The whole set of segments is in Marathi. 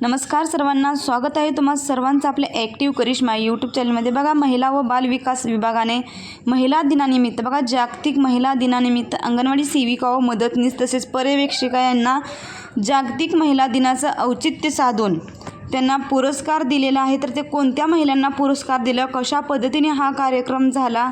नमस्कार सर्वांना स्वागत आहे तुम्हा सर्वांचं आपल्या ॲक्टिव्ह करिश्मा यूट्यूब चॅनलमध्ये बघा महिला व बाल विकास विभागाने महिला दिनानिमित्त बघा जागतिक महिला दिनानिमित्त अंगणवाडी सेविका व मदतनीस तसेच पर्यवेक्षिका यांना जागतिक महिला दिनाचं औचित्य साधून त्यांना पुरस्कार दिलेला आहे. तर ते कोणत्या महिलांना पुरस्कार दिला? कशा पद्धतीने हा कार्यक्रम झाला?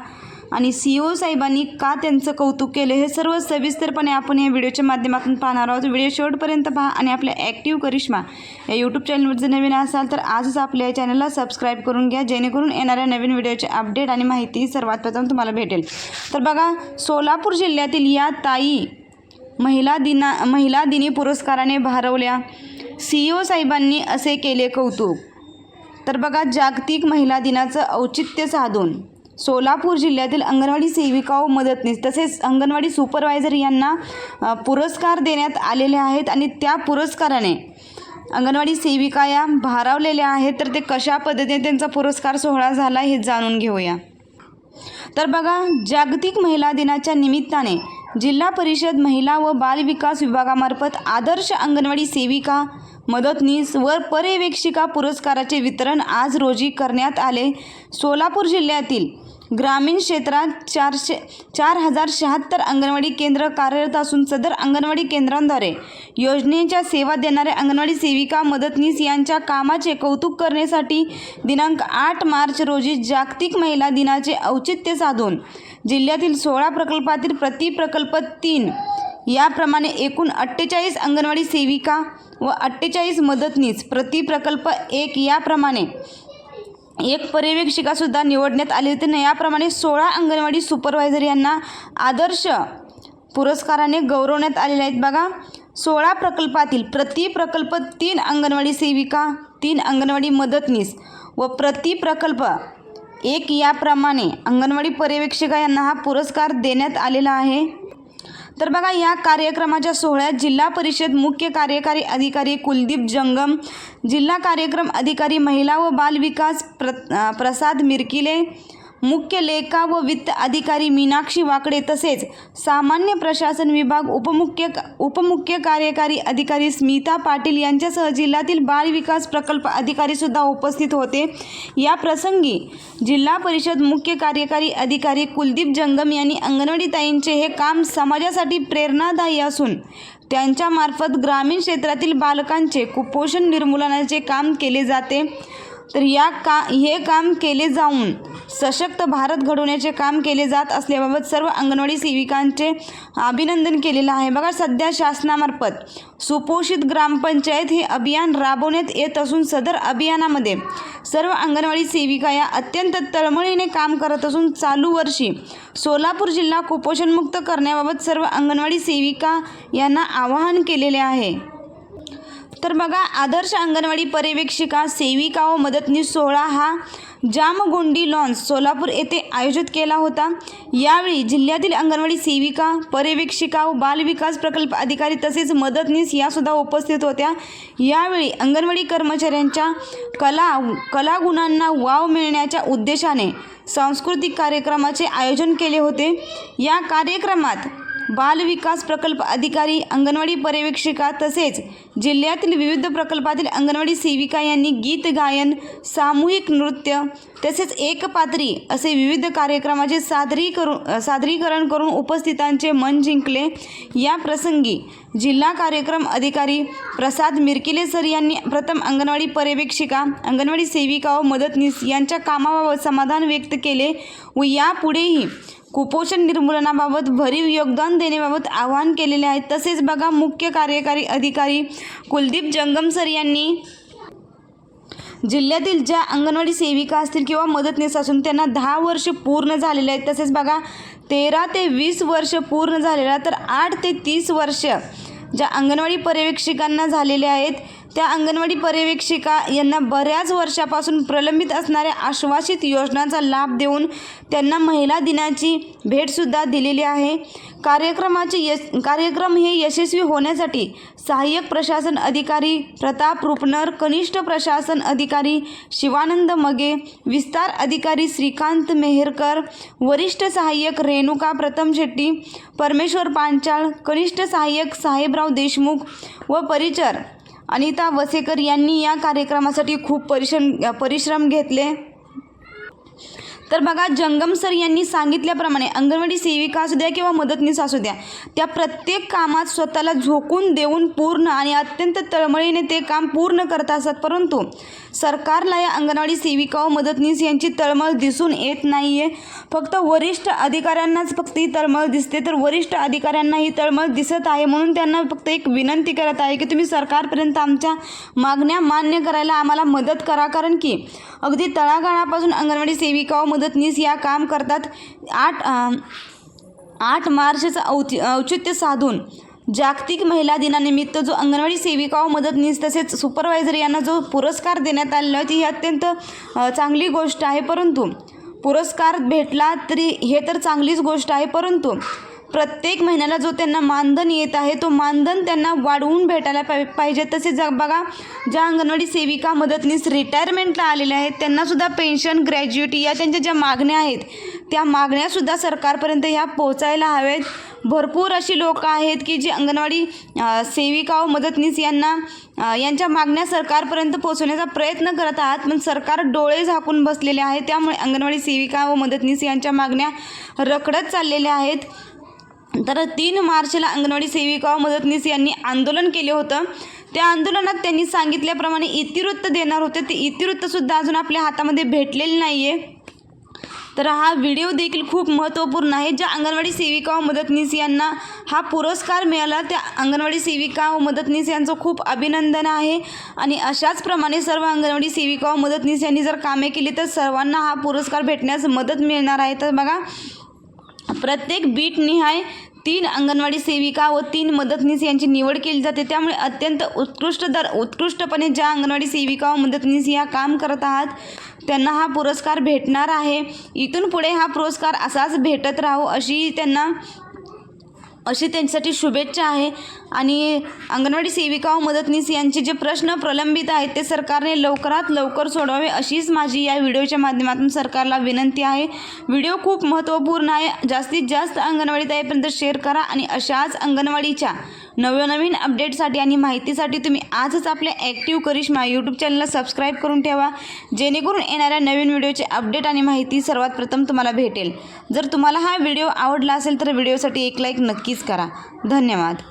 आणि सी ओ साहेबांनी का त्यांचं कौतुक केलं हे सर्व सविस्तरपणे आपण या व्हिडिओच्या माध्यमातून पाहणार आहोत. व्हिडिओ शेवटपर्यंत पहा आणि आपल्या ॲक्टिव्ह करिश्मा या यूट्यूब चॅनलवर जर नवीन असाल तर आजच आपल्या चॅनलला सबस्क्राईब करून घ्या जेणेकरून येणाऱ्या नवीन व्हिडिओचे अपडेट आणि माहिती सर्वात प्रथम तुम्हाला भेटेल. तर बघा सोलापूर जिल्ह्यातील या ताई महिला दिना महिला दिनी पुरस्काराने भारवल्या. सी ओ साहेबांनी असे केले कौतुक. तर बघा जागतिक महिला दिनाचं औचित्य साधून सोलापूर जिल्ह्यातील अंगणवाडी सेविका व मदतनीस तसेच अंगणवाडी सुपरवायझर यांना पुरस्कार देण्यात आलेले आहेत आणि त्या पुरस्काराने अंगणवाडी सेविका या भारावलेल्या आहेत. तर ते कशा पद्धतीने त्यांचा पुरस्कार सोहळा झाला हे जाणून घेऊया. तर बघा जागतिक महिला दिनाच्या निमित्ताने जिल्हा परिषद महिला व बालविकास विभागामार्फत आदर्श अंगणवाडी सेविका मदतनीस व पर्यवेक्षिका पुरस्काराचे वितरण आज रोजी करण्यात आले. सोलापूर जिल्ह्यातील ग्रामीण क्षेत्रात चारशे चार हजार शहात्तर अंगणवाडी केंद्र कार्यरत असून सदर अंगणवाडी केंद्रांद्वारे योजनेच्या सेवा देणाऱ्या अंगणवाडी सेविका मदतनीस यांच्या कामाचे कौतुक करण्यासाठी दिनांक आठ मार्च रोजी जागतिक महिला दिनाचे औचित्य साधून जिल्ह्यातील सोळा प्रकल्पातील प्रति प्रकल्प तीन याप्रमाणे एकूण अठ्ठेचाळीस अंगणवाडी सेविका व अठ्ठेचाळीस मदतनीस प्रति प्रकल्प एक याप्रमाणे एक पर्यवेक्षिकासुद्धा निवडण्यात आली होती ना याप्रमाणे सोळा अंगणवाडी सुपरवायझर यांना आदर्श पुरस्काराने गौरवण्यात आलेले आहेत. बघा सोळा प्रकल्पातील प्रति प्रकल्प तीन अंगणवाडी सेविका तीन अंगणवाडी मदतनीस व प्रति प्रकल्प एक याप्रमाणे अंगणवाडी पर्यवेक्षिका यांना हा पुरस्कार देण्यात आलेला आहे. तर बघा या कार्यक्रमाच्या सोहळ्यात जिल्हा परिषद मुख्य कार्यकारी अधिकारी कुलदीप जंगम जिल्हा कार्यक्रम अधिकारी महिला व बाल विकास प्र प्रसाद मिरकिले मुख्य लेखा व वित्त अधिकारी मीनाक्षी वाकडे तसेच सामान्य प्रशासन विभाग उपमुख्य उपमुख्य कार्यकारी अधिकारी स्मिता पाटील यांच्यासह जिल्ह्यातील बाल विकास प्रकल्प अधिकारीसुद्धा उपस्थित होते. या प्रसंगी जिल्हा परिषद मुख्य कार्यकारी अधिकारी कुलदीप जंगम यांनी अंगणवाडी ताईंचे हे काम समाजासाठी प्रेरणादायी असून त्यांच्यामार्फत ग्रामीण क्षेत्रातील बालकांचे कुपोषण निर्मूलनाचे काम केले जाते. तर या का हे काम केले जाऊन सशक्त भारत घडवण्याचे काम केले जात असल्याबाबत सर्व अंगणवाडी सेविकांचे अभिनंदन केलेलं आहे. बघा सध्या शासनामार्फत सुपोषित ग्रामपंचायत हे अभियान राबवण्यात येत असून सदर अभियानामध्ये सर्व अंगणवाडी सेविका या अत्यंत तळमळीने काम करत असून चालू वर्षी सोलापूर जिल्हा कुपोषणमुक्त करण्याबाबत सर्व अंगणवाडी सेविका यांना आवाहन केलेले आहे. तर बघा आदर्श अंगणवाडी पर्यवेक्षिका सेविका व मदतनीस सोहळा हा जामगोंडी लॉन्स सोलापूर येथे आयोजित केला होता. यावेळी जिल्ह्यातील अंगणवाडी सेविका पर्यवेक्षिका व बालविकास प्रकल्प अधिकारी तसेच मदतनीस यासुद्धा उपस्थित होत्या. यावेळी अंगणवाडी कर्मचाऱ्यांच्या कला कलागुणांना वाव मिळण्याच्या उद्देशाने सांस्कृतिक कार्यक्रमाचे आयोजन केले होते. या कार्यक्रमात बाल विकास प्रकल्प अधिकारी अंगणवाडी पर्यवेक्षिका तसेच जिल्ह्यातील विविध प्रकल्पातील अंगणवाडी सेविका यांनी गीत गायन सामूहिक नृत्य तसेच एकपात्री असे विविध कार्यक्रमाचे सादरी करून सादरीकरण करून उपस्थितांचे मन जिंकले. या प्रसंगी जिल्हा कार्यक्रम अधिकारी प्रसाद मिरकिले सर यांनी प्रथम अंगणवाडी पर्यवेक्षिका अंगणवाडी सेविका व मदतनीस यांच्या कामाबाबत समाधान व्यक्त केले व यापुढेही कुपोषण निर्मूलनाबाबत भरीव योगदान देण्याबाबत आवाहन केलेले आहे. तसेच बघा मुख्य कार्यकारी अधिकारी कुलदीप जंगम सर यांनी जिल्ह्यातील ज्या अंगणवाडी सेविका असतील किंवा मदतनीस असून त्यांना दहा वर्ष पूर्ण झालेले आहेत. तसेच बघा तेरा ते वीस वर्ष पूर्ण झालेला तर आठ ते तीस वर्ष ज्या अंगणवाडी पर्यवेक्षिकांना झालेले आहेत त्या अंगणवाडी पर्यवेक्षिका यांना बऱ्याच वर्षापासून प्रलंबित असणाऱ्या आश्वासित योजनांचा लाभ देऊन त्यांना महिला दिनाची भेटसुद्धा दिलेली आहे. कार्यक्रमाचे यश कार्यक्रम हे यशस्वी होण्यासाठी सहाय्यक प्रशासन अधिकारी प्रताप रुपनर कनिष्ठ प्रशासन अधिकारी शिवानंद मगे विस्तार अधिकारी श्रीकांत मेहरकर वरिष्ठ सहाय्यक रेणुका प्रथम शेट्टी परमेश्वर पांचाळ कनिष्ठ सहाय्यक साहेबराव देशमुख व परिचर अनिता वसेकर यांनी या कार्यक्रमासाठी खूप परिश्रम परिश्रम घेतले. तर बघा जंगम सर यांनी सांगितल्याप्रमाणे अंगणवाडी सेविका असू द्या किंवा मदतनीस असू द्या त्या प्रत्येक कामात स्वतःला झोकून देऊन पूर्ण आणि अत्यंत तळमळीने ते काम पूर्ण करत असतात परंतु सरकारला या अंगणवाडी सेविका व मदतनीस यांची तळमळ दिसून येत नाही आहे फक्त वरिष्ठ अधिकाऱ्यांनाच फक्त ही तळमळ दिसते. तर वरिष्ठ अधिकाऱ्यांना ही तळमळ दिसत आहे म्हणून त्यांना फक्त एक विनंती करत आहे की तुम्ही सरकारपर्यंत आमच्या मागण्या मान्य करायला आम्हाला मदत करा. कारण की अगदी तळागाळापासून अंगणवाडी सेविका व मदतनीस या काम करतात. आठ आठ मार्चचं औचि औचित्य साधून जागतिक महिला दिनानिमित्त जो अंगणवाडी सेविका व मदतनीस तसेच सुपरवायझर यांना जो पुरस्कार देण्यात आलेला आहे ती ही अत्यंत चांगली गोष्ट आहे. परंतु पुरस्कार भेटला तरी हे तर चांगलीच गोष्ट आहे. परंतु प्रत्येक महिन्याला जो त्यांना मानधन येत आहे तो मानधन त्यांना वाढवून भेटायला पाहि पाहिजे. तसेच जग बघा ज्या अंगणवाडी सेविका मदतनीस रिटायरमेंटला आलेल्या आहेत त्यांनासुद्धा पेन्शन ग्रॅज्युएटी या त्यांच्या ज्या मागण्या आहेत त्या मागण्यासुद्धा सरकारपर्यंत ह्या पोहोचायला हव्यात भरपूर अशी लोक आहेत की जी अंगणवाडी सेविका व मदतनीस यांना यांच्या मागण्या सरकारपर्यंत पोहोचवण्याचा प्रयत्न करत आहात पण सरकार डोळे झाकून बसलेले आहे. त्यामुळे अंगणवाडी सेविका व मदतनीस यांच्या मागण्या रखडत चाललेल्या आहेत. तर तीन मार्चला अंगणवाडी सेविका व मदतनीस यांनी आंदोलन केले होतं. त्या आंदोलनात त्यांनी सांगितल्याप्रमाणे इतिवृत्त देणार होते. ते इतिवृत्तसुद्धा अजून आपल्या हातामध्ये भेटलेले नाही आहे तर हा व्हिडिओ देखील खूप महत्त्वपूर्ण आहे. ज्या अंगणवाडी सेविका व मदतनीस यांना हा पुरस्कार मिळाला त्या अंगणवाडी सेविका व मदतनीस यांचं खूप अभिनंदन आहे. आणि अशाच प्रमाणे सर्व अंगणवाडी सेविका व मदतनीस यांनी जर कामे केली तर सर्वांना हा पुरस्कार भेटण्यास मदत मिळणार आहे. तर बघा प्रत्येक बीट निहाय तीन अंगणवाडी सेविका व तीन मदतनीस यांची निवड केली जाते. त्यामुळे अत्यंत उत्कृष्ट दर उत्कृष्टपणे ज्या अंगणवाडी सेविका व मदतनीस या काम करत आहात त्यांना हा पुरस्कार भेटणार आहे. इथून पुढे हा पुरस्कार असाच भेटत राहो अशी त्यांना अशी त्यांच्यासाठी शुभेच्छा आहे. आणि अंगणवाडी सेविका व मदतनीस यांचे जे प्रश्न प्रलंबित आहेत ते सरकारने लवकरात लवकर सोडवावे अशीच माझी या व्हिडिओच्या माध्यमातून सरकारला विनंती आहे. व्हिडिओ खूप महत्त्वपूर्ण आहे. जास्तीत जास्त अंगणवाडी ताईपर्यंत शेअर करा आणि अशाच अंगणवाडीच्या नवनवीन अपडेटसाठी आणि माहितीसाठी तुम्ही आजच आपल्या ॲक्टिव्ह करिश्मा यूट्यूब चॅनलला सबस्क्राईब करून ठेवा. जेणेकरून येणाऱ्या नवीन व्हिडिओचे अपडेट आणि माहिती सर्वात प्रथम तुम्हाला भेटेल. जर तुम्हाला हा व्हिडिओ आवडला असेल तर व्हिडिओसाठी एक लाईक नक्कीच करा. धन्यवाद.